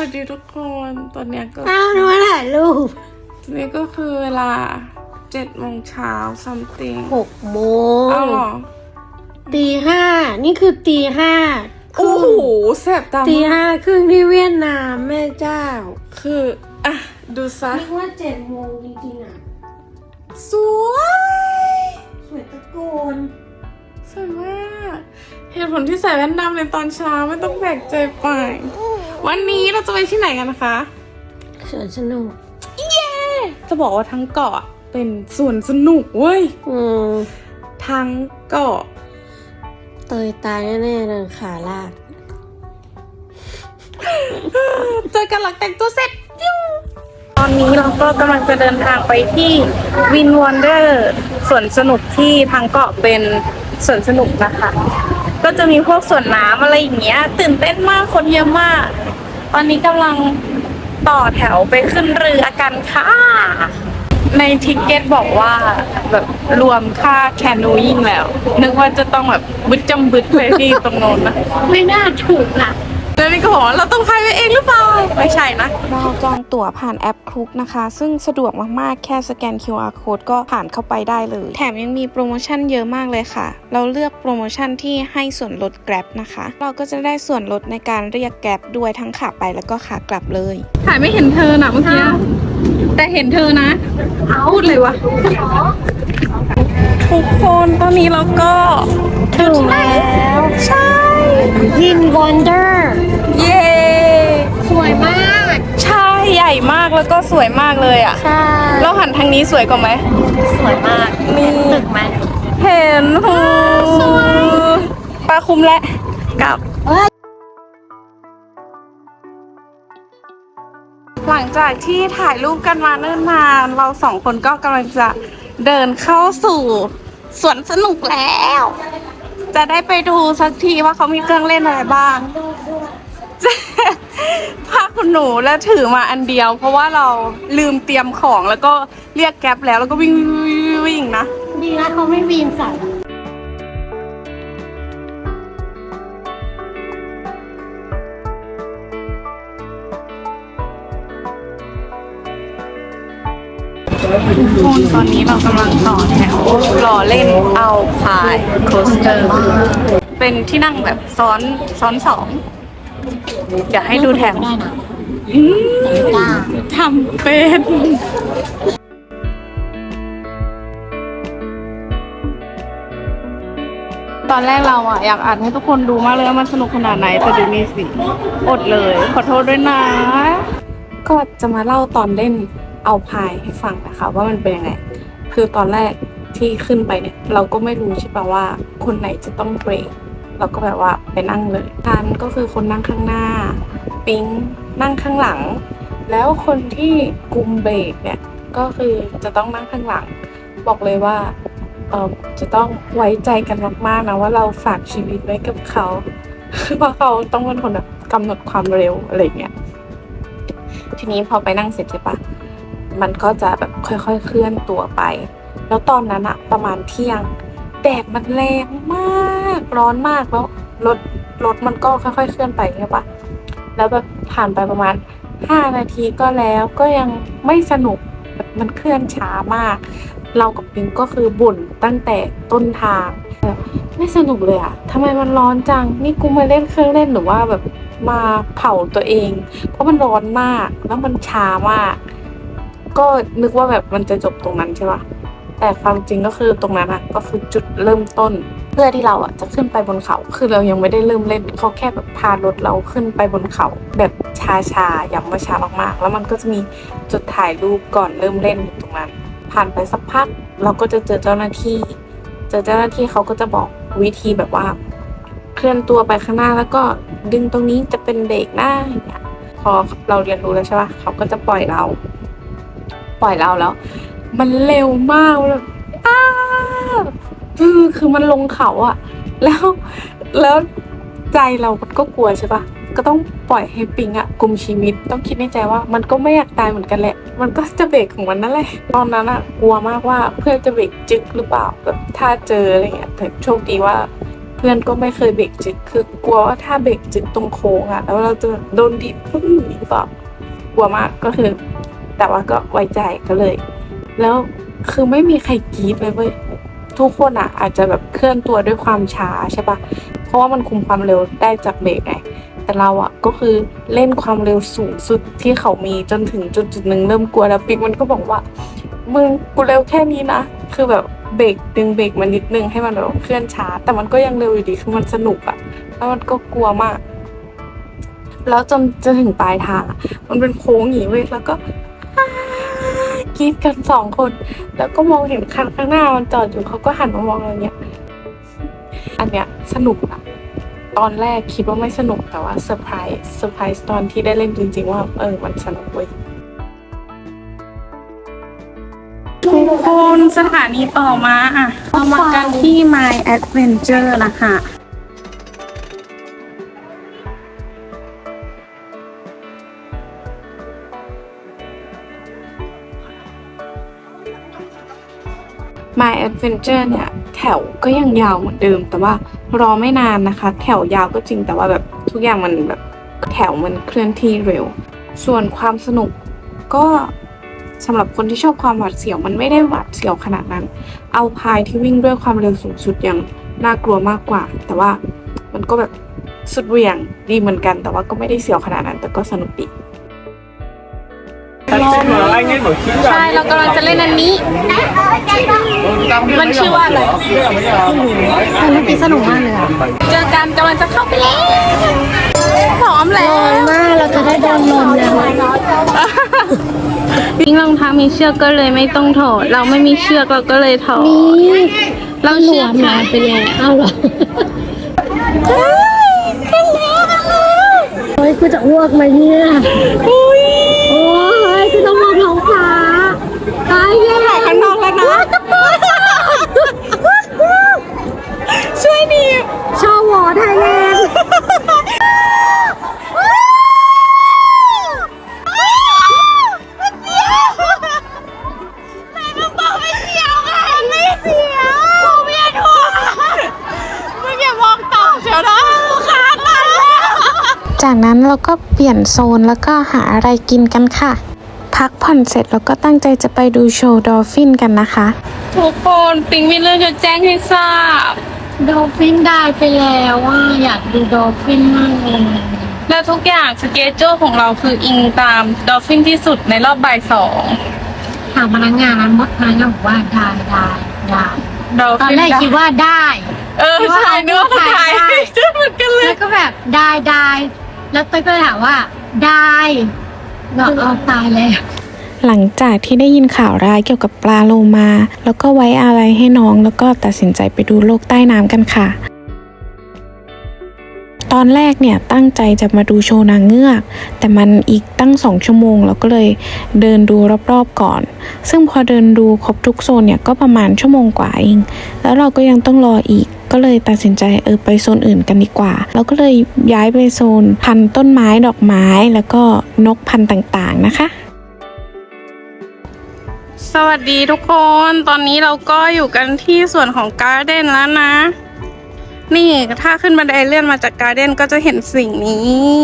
วัสดีทุกคนตอนเนี้ยก็อ้าวนึกว่าถ่ายรูปตอนนี้ก็คือเวลาเจ็ดโมงเช้า something หกโมงอ้าวเหรอตีห้านี่คือตีห้าคโอ้รึ่งโหแสบตาตีมากห้าครึ่งที่เวียดนามแม่เจ้าคืออะดูซะนึกว่าเจ็ดโมงจริงๆอะ สวยสวยตะโกนสวยมากเหตุผลที่ใส่แว่นดำในตอนเช้าไม่ต้องแบกใจไป วันนี้เราจะไปที่ไหนกันนะคะสวนสนุก เย้ จะบอกว่าทั้งเกาะเป็นสวนสนุกเว้ยอืมทั้งเกาะเตยตายแน่ๆเลยขาลาก เจอกันหลังแต่งตัวเสร็จยูตอนนี้เราก็กำลังจะเดินทางไปที่วินวอนเดอร์สวนสนุกที่ทางเกาะเป็นสวนสนุกนะคะ ก็จะมีพวกสวนน้ำอะไรอย่างเงี้ย ตื่นเต้นมากคนเยอะมาก ตอนนี้กำลังต่อแถวไปขึ้นเรือกันค่ะ ในทิกเก็ตบอกว่าแบบรวมค่าแคนูยิ่งแล้ว นึกว่าจะต้องแบบบึดจำบึดไปที่ตรงโน้นนะไม่น่าถูกนะ แล้วนี่ก็บอกว่าเราต้องพายไปเองหรือเปล่า ไม่ใช่นะ เราจองตั๋วผ่านแอปคลุกนะคะ ซึ่งสะดวกมากๆ แค่สแกน QR code ก็ผ่านเข้าไปได้เลย แถมยังมีโปรโมชั่นเยอะมากเลยค่ะ เราเลือกโปรโมชั่นที่ให้ส่วนลด Grab นะคะ เราก็จะได้ส่วนลดในการเรียก Grab ด้วยทั้งขาไปแล้วก็ขากลับเลย ถ่ายไม่เห็นเธอนะเมื่อกี้แต่เห็นเธอนะพูดเลยวะทุกคนตอนนี้เราก็ถึงแล้ว ใช่ วินวอนเดอร์เย้สวยมาก ใช่ใหญ่มากแล้วก็สวยมากเลยอะ ใช่เราหันทางนี้สวยกว่าไหม สวยมากมีตึกไหมเห็นหูปลาคุมและกลับเฮ้ยหลังจากที่ถ่ายรูปกันมาเนิ่นนานเราสองคนก็กำลังจะเดินเข้าสู่สวนสนุกแล้ว จะได้ไปดูสักทีว่าเขามีเครื่องเล่นอะไรบ้างพาคุณหนูแล้วถือมาอันเดียว เพราะว่าเราลืมเตรียมของแล้วก็เรียกแก๊ปแล้วแล้วก็วิ่งวิ่งวิ่งนะ ดีนะเขาไม่วีนใส่ คนตอนนี้เรากำลังต่อแถวรอเล่นเอาพายโคสเตอร์ เป็นที่นั่งแบบซ้อนซ้อนสอง เดี๋ยวให้ดูแถวได้นะอืมทำเป็นตอนแรกเราอะอยากอ่านให้ทุกคนดูมากเลยว่ามันสนุกขนาดไหนแต่ดูนี่สิ อดเลย ขอโทษด้วยนะ ก็จะมาเล่าตอนเล่น เอาพายให้ฟังนะคะ ว่ามันเป็นยังไง คือตอนแรกที่ขึ้นไปเนี่ย เราก็ไม่รู้ใช่ปะว่า คนไหนจะต้องเบรกเราก็แบบว่าไปนั่งเลยทันก็คือคนนั่งข้างหน้า ปิ๊งนั่งข้างหลัง แล้วคนที่กุมเบรกเนี่ยก็คือจะต้องนั่งข้างหลัง บอกเลยว่าเออจะต้องไว้ใจกันมากๆนะว่าเราฝากชีวิตไว้กับเขาเพราะเขาต้องเป็นคนแบบกำหนดความเร็วอะไรเงี้ยทีนี้พอไปนั่งเสร็จใช่ปะ มันก็จะแบบค่อยๆเคลื่อนตัวไป แล้วตอนนั้นอะประมาณเที่ยงแดดมันแรงมากร้อนมากแล้วรถรถมันก็ค่อยๆเคลื่อนไปใช่ปะแล้วแบบผ่านไปประมาณห้านาทีก็แล้วก็ยังไม่สนุกมันเคลื่อนช้ามาก เรากับปิงก็คือบ่นตั้งแต่ต้นทางแบบไม่สนุกเลยอะทำไมมันร้อนจัง นี่กูมาเล่นเครื่องเล่นหรือว่าแบบมาเผาตัวเอง เพราะมันร้อนมากแล้วมันช้ามาก ก็นึกว่าแบบมันจะจบตรงนั้นใช่ปะแต่ความจริงก็คือตรงนั้นอะก็คือจุดเริ่มต้น เพื่อที่เราอะจะขึ้นไปบนเขา คือเรายังไม่ได้เริ่มเล่นเขาแค่แบบพารถเราขึ้นไปบนเขา แบบช้าๆย้ำว่าช้ามากๆ แล้วมันก็จะมีจุดถ่ายรูปก่อนเริ่มเล่นอยู่ตรงนั้น ผ่านไปสักพัก เราก็จะเจอเจ้าหน้าที่ เจอเจ้าหน้าที่เขาก็จะบอกวิธีแบบว่า เคลื่อนตัวไปข้างหน้าแล้วก็ดึงตรงนี้จะเป็นเบรกหน้าอย่างเงี้ยพอเราเรียนรู้แล้วใช่ปะเขาก็จะปล่อยเรา ปล่อยเราแล้ว มันเร็วมากแบบอ้าคือคือมันลงเขาอะแล้วแล้วใจเรามันก็กลัวใช่ปะก็ต้องปล่อยให้ปิงอะกลุ่มชีวิตต้องคิดในใจว่ามันก็ไม่อยากตายเหมือนกันแหละ มันก็จะเบรกของมันนั่นแหละตอนนั้นอะกลัวมากว่าเพื่อนจะเบรกจึกหรือเปล่าแบบถ้าเจออะไรเงี้ยแต่โชคดีว่า เพื่อนก็ไม่เคยเบรกจึกคือกลัวว่าถ้าเบรกจึกตรงโค้งอะแล้วเราจะโดนดิ่งหรือเปล่ากลัวมากก็คือ แต่ว่าก็ไว้ใจก็เลย แล้วคือไม่มีใครกรีดเลยเว้ยทุกคนอะอาจจะแบบเคลื่อนตัวด้วยความช้าใช่ปะเพราะว่ามันคุมความเร็วได้จากเบรกไงแต่เราอะก็คือเล่นความเร็วสูงสุดที่เขามีจนถึงจุดจุดหนึ่งเริ่มกลัวแล้วปิ๊กมันก็บอกว่ามึงกูเร็วแค่นี้นะคือแบบเบรกดึงเบรกมันนิดนึงให้มันแบบเคลื่อนช้า แต่มันก็ยังเร็วอยู่ดีคือมันสนุกอะแล้วมันก็กลัวมาก แล้วจนจะถึงปลายทางอะมันเป็นโค้งอย่างนี้เว้ยแล้วก็ กรีดกันสองคน แล้วก็มองเห็นคันข้างหน้ามันจอดอยู่เขาก็หันมามองเราอย่างเงี้ยอันเนี้ยสนุกอะตอนแรกคิดว่าไม่สนุกแต่ว่าเซอร์ไพรส์เซอร์ไพรส์ตอนที่ได้เล่นจริงๆว่าเออมันสนุกเว้ยทุกคนสถานีต่อมาอะเรามากันที่ My Adventure นะคะ My Adventure เนี่ยแถวก็ยังยาวเหมือนเดิม แต่ว่ารอไม่นานนะคะ แถวยาวก็จริงแต่ว่าแบบทุกอย่างมันแบบแถวมันเคลื่อนที่เร็ว ส่วนความสนุกก็สำหรับคนที่ชอบความหวาดเสียวมันไม่ได้หวาดเสียวขนาดนั้น เอาพายที่วิ่งด้วยความเร็วสูงสุดยังน่ากลัวมากกว่า แต่ว่ามันก็แบบสุดเวียงดีเหมือนกัน แต่ว่าก็ไม่ได้เสียวขนาดนั้น แต่ก็สนุกดี ใช่เรากำลังจะเล่นอันนี้ มันชื่อว่าอะไรแต่เมื่อกี้สนุกมากเลยอะเจอกันกำลังจะเข้าไปแล้วพร้อมแล้ร้อนวมากเราจะได้โดนลมแล้ววิ่งรองเท้ามีเชือกก็เลยไม่ต้องถอด เราไม่มีเชือกเราก็เลยถอดนี่เราหลเชืวอกมค่ะมาไปแล้วเอ้าเหรอเฮ้ยกูจะอ้วกไหมเนี่ยโอ้ย ลี่ยนโซนแล้วก็หาอะไรกินกันค่ะ พักผ่อนเสร็จแล้วก็ตั้งใจจะไปดูโชว์ดอลฟินกันนะคะ ทุกคนปิงมีเรื่องจะแจ้งให้ทราบดอลฟินได้ไปแล้วว่าอยากดูดอลฟินมากเลยและทุกอย่างสเกจโจของเราคืออิงตามดอลฟินที่สุดในรอบบ่ายสองถามพนักงานมดพนักงานบอกว่าได้ได้ได้ดอลตอนฟินแรกคิดว่าได้ เออใช่เนื้อมันถ่ายเหมือนกันเลย แล้วก็แบบได้ได้ แล้วเต้ยก็เลยถามว่า ได้เราเอาตายแล้ว หลังจากที่ได้ยินข่าวร้ายเกี่ยวกับปลาโลมา แล้วก็ไว้อะไรให้น้องแล้วก็ตัดสินใจไปดูโลกใต้น้ำกันค่ะ ตอนแรกเนี่ยตั้งใจจะมาดูโชว์นางเงือก แต่มันอีกตั้งสองชั่วโมงเราก็เลยเดินดูรอบๆก่อน ซึ่งพอเดินดูครบทุกโซนเนี่ยก็ประมาณชั่วโมงกว่าเอง แล้วเราก็ยังต้องรออีกก็เลยตัดสินใจเออไปโซนอื่นกันดีกว่า เราก็เลยย้ายไปโซนพันต้นไม้ดอกไม้แล้วก็นกพันต่างๆนะคะ สวัสดีทุกคน ตอนนี้เราก็อยู่กันที่ส่วนของการ์เด้นแล้วนะ นี่ถ้าขึ้นบันไดเลื่อนมาจากการ์เด้นก็จะเห็นสิ่งนี้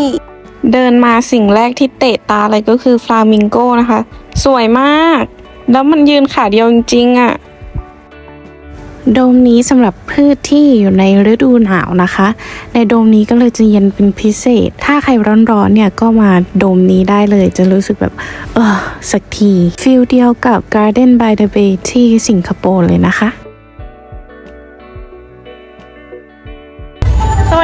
เดินมาสิ่งแรกที่เตะตาเลยก็คือฟลามิงโกนะคะ สวยมาก แล้วมันยืนขาเดียวจริงๆอะ่ะ โดมนี้สำหรับพืชที่อยู่ในฤดูหนาวนะคะ ในโดมนี้ก็เลยจะเย็นเป็นพิเศษ ถ้าใครร้อนๆเนี่ยก็มาโดมนี้ได้เลยจะรู้สึกแบบ เออสักทีฟิลเดียวกับ Garden by the Bay ที่สิงคโปร์เลยนะคะ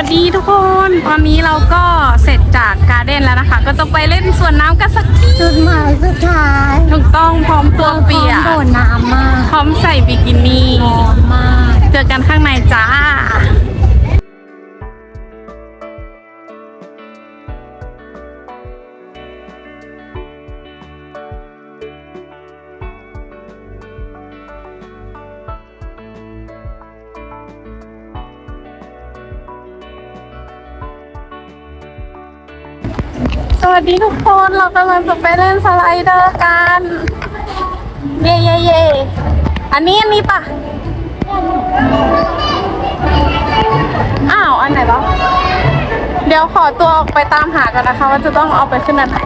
วัสดีทุกคน ตอนนี้เราก็เสร็จจากการ์เด้นแล้วนะคะ ก็จะไปเล่นสวนน้ำกันสักทีจุดหมายสุดท้ายถูกต้องพร้อมตัวเปียกโดนน้ำมาก พร้อมใส่บิกินี่ร้อนมาก เจอกันข้างในจ้า สวัสดีทุกคนเรากำลังจะไปเล่นสไลเดอร์กัน เย่เย่เย่อันนี้อันนี้ปะอ้าว อันไหนบ้างเดี๋ยวขอตัวออกไปตามหากันนะคะ ว่าจะต้องเอาไปขึ้นอันไหน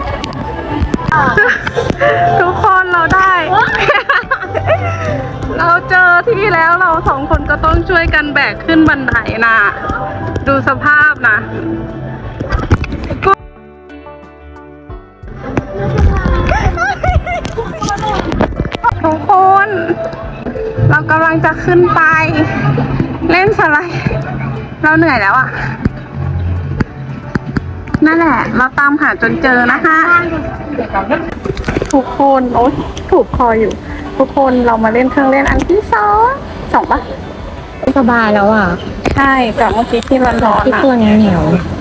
ทุกคนเราได้ เราเจอที่แล้วเราสองคนก็ต้องช่วยกันแบกขึ้นบันไดนะ ดูสภาพนะ ทุกคน เรากำลังจะขึ้นไป เล่นสไลด์ เราเหนื่อยแล้วอะนั่นแหละ เราตามหาจนเจอนะคะ ทุกคน โอ๊ยถูกคออยู่ ทุกคนเรามาเล่นเครื่องเล่นอันที่สองสองปะสบายแล้วอะ ใช่จากเมื่อกี้ที่ร้อนๆที่อะตัวเหนียวเ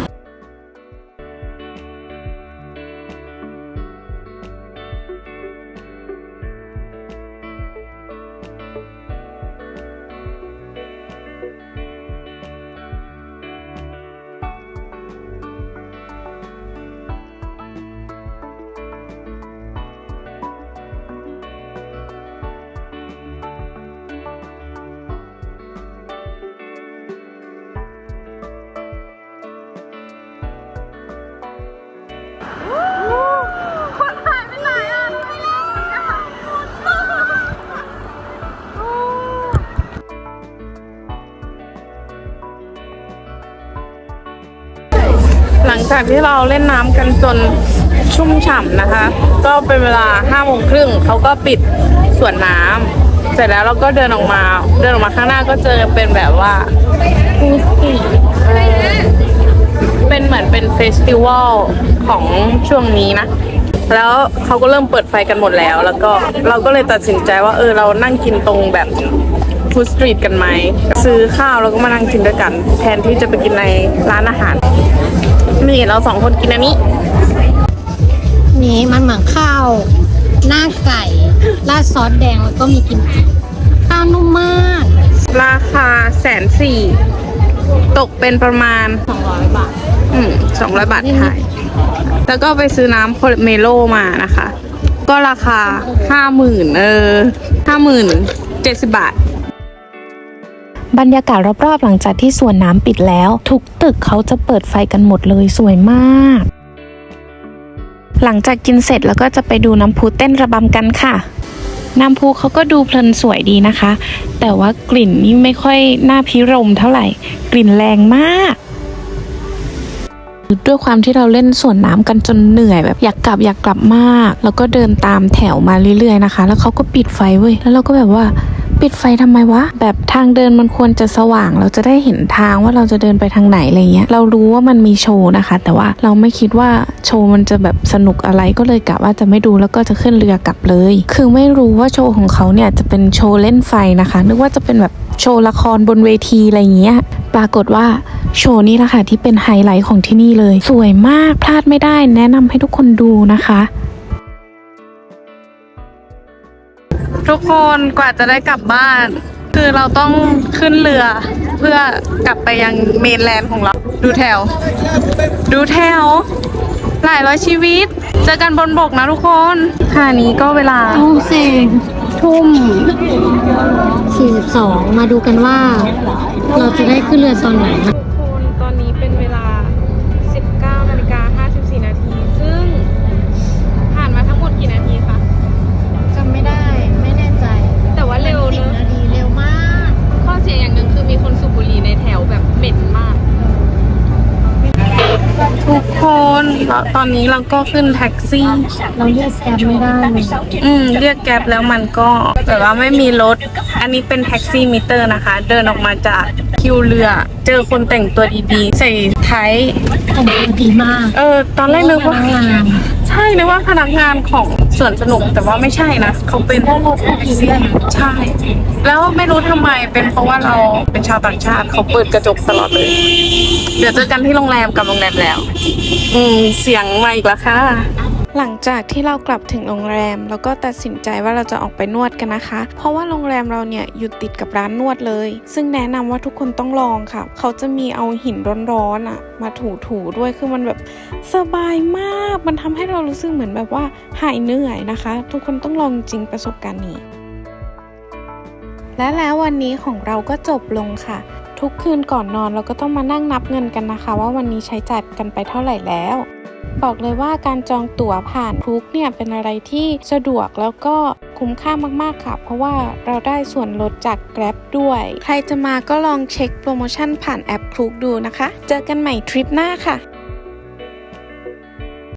หลังจากที่เราเล่นน้ำกันจนชุ่มฉ่ำนะคะ ก็เป็นเวลาห้าโมงครึ่งเขาก็ปิดสวนน้ำเสร็จแล้วเราก็เดินออกมา เดินออกมาข้างหน้าก็เจอเป็นแบบว่าฟูสตีเป็นเหมือนเป็นเฟสติวัลของช่วงนี้นะ แล้วเขาก็เริ่มเปิดไฟกันหมดแล้ว แล้วก็เราก็เลยตัดสินใจว่าเออเรานั่งกินตรงแบบ ฟู้ดสตรีทกันไหม ซื้อข้าวแล้วก็มานั่งกินด้วยกัน แทนที่จะไปกินในร้านอาหาร นี่เราสองคนกินอันนี้ นี้มันเหมือนข้าว หน้าไก่ราดซอสแดงแล้วก็มีกิมจิข้าวนุ่มมาก ราคาแสนสี่ตกเป็นประมาณ 200 บาท อืมสองร้อยบาทไทยแล้วก็ไปซื้อน้ำโพลเมโลมานะคะ ก็ราคาห้าหมื่นเออห้าหมื่นเจ็ดสิบบาท บรรยากาศรอบๆ หลังจากที่สวนน้ำปิดแล้ว ทุกตึกเขาจะเปิดไฟกันหมดเลยสวยมาก หลังจากกินเสร็จแล้วก็จะไปดูน้ำพุเต้นระบำกันค่ะน้ำพุเขาก็ดูเพลินสวยดีนะคะ แต่ว่ากลิ่นนี่ไม่ค่อยน่าพิรมเท่าไหร่ กลิ่นแรงมาก ด้วยความที่เราเล่นสวนน้ำกันจนเหนื่อยแบบอยากกลับอยากกลับมาก แล้วก็เดินตามแถวมาเรื่อยๆนะคะ แล้วเขาก็ปิดไฟเว้ย แล้วเราก็แบบว่า ปิดไฟทำไมวะ แบบทางเดินมันควรจะสว่าง เราจะได้เห็นทางว่าเราจะเดินไปทางไหนอะไรเงี้ย เรารู้ว่ามันมีโชว์นะคะ แต่ว่าเราไม่คิดว่าโชว์มันจะแบบสนุกอะไรก็เลยกะว่าจะไม่ดูแล้วก็จะขึ้นเรือกลับเลย คือไม่รู้ว่าโชว์ของเขาเนี่ยจะเป็นโชว์เล่นไฟนะคะ นึกว่าจะเป็นแบบโชว์ละครบนเวทีอะไรเงี้ย ปรากฏว่าโชว์นี้แหละค่ะที่เป็นไฮไลท์ของที่นี่เลย สวยมากพลาดไม่ได้แนะนำให้ทุกคนดูนะคะ ทุกคนกว่าจะได้กลับบ้าน คือเราต้องขึ้นเรือเพื่อกลับไปยังเมนแลนด์ของเรา ดูแถว ดูแถว หลายร้อยชีวิต เจอกันบนบกนะทุกคนค่ะนี้ก็เวลาทุ่มเซงทุ่ม42 มาดูกันว่า เราจะได้ขึ้นเรือตอนไหนนะคุณตอน คนแล้วตอนนี้เราก็ขึ้นแท็กซี่ เราเรียกแกร็บไม่ได้อืมเรียกแก๊ปแล้วมันก็แบบว่าไม่มีรถ อันนี้เป็นแท็กซี่มิเตอร์นะคะ เดินออกมาจากคิวเรือ เจอคนแต่งตัวดีๆ ใส่ไทยแต่งตัวดีมาก เออ ตอนแรกนึกว่าพนักงาน ใช่เลยว่าพนักงานของสวนสนุกแต่ว่าไม่ใช่นะเขาเป็นได้รถแท็กซี่ใช่ แล้วไม่รู้ทำไมเป็นเพราะว่าเราเป็นชาวต่างชาติเขาเปิดกระจกตลอดเลย เดี๋ยวเจอกันที่โรงแรมกับโรงแรมแล้ว อืมเสียงมาอีกแล้วค่ะ หลังจากที่เรากลับถึงโรงแรมแล้วก็ตัดสินใจว่าเราจะออกไปนวดกันนะคะ เพราะว่าโรงแรมเราเนี่ยอยู่ติดกับร้านนวดเลย ซึ่งแนะนำว่าทุกคนต้องลองค่ะ เขาจะมีเอาหินร้อนๆอะ มาถูๆด้วยคือมันแบบสบายมาก มันทำให้เรารู้สึกเหมือนแบบว่าหายเหนื่อยนะคะ ทุกคนต้องลองจริงประสบการณ์นี้ และแล้ววันนี้ของเราก็จบลงค่ะ ทุกคืนก่อนนอนเราก็ต้องมานั่งนับเงินกันนะคะ ว่าวันนี้ใช้จ่ายกันไปเท่าไหร่แล้ว บอกเลยว่าการจองตั๋วผ่านคลุกเนี่ยเป็นอะไรที่สะดวกแล้วก็คุ้มค่ามากๆค่ะ เพราะว่าเราได้ส่วนลดจาก Grab ด้วย ใครจะมาก็ลองเช็คโปรโมชั่นผ่านแอปคลุกดูนะคะ เจอกันใหม่ทริปหน้าค่ะ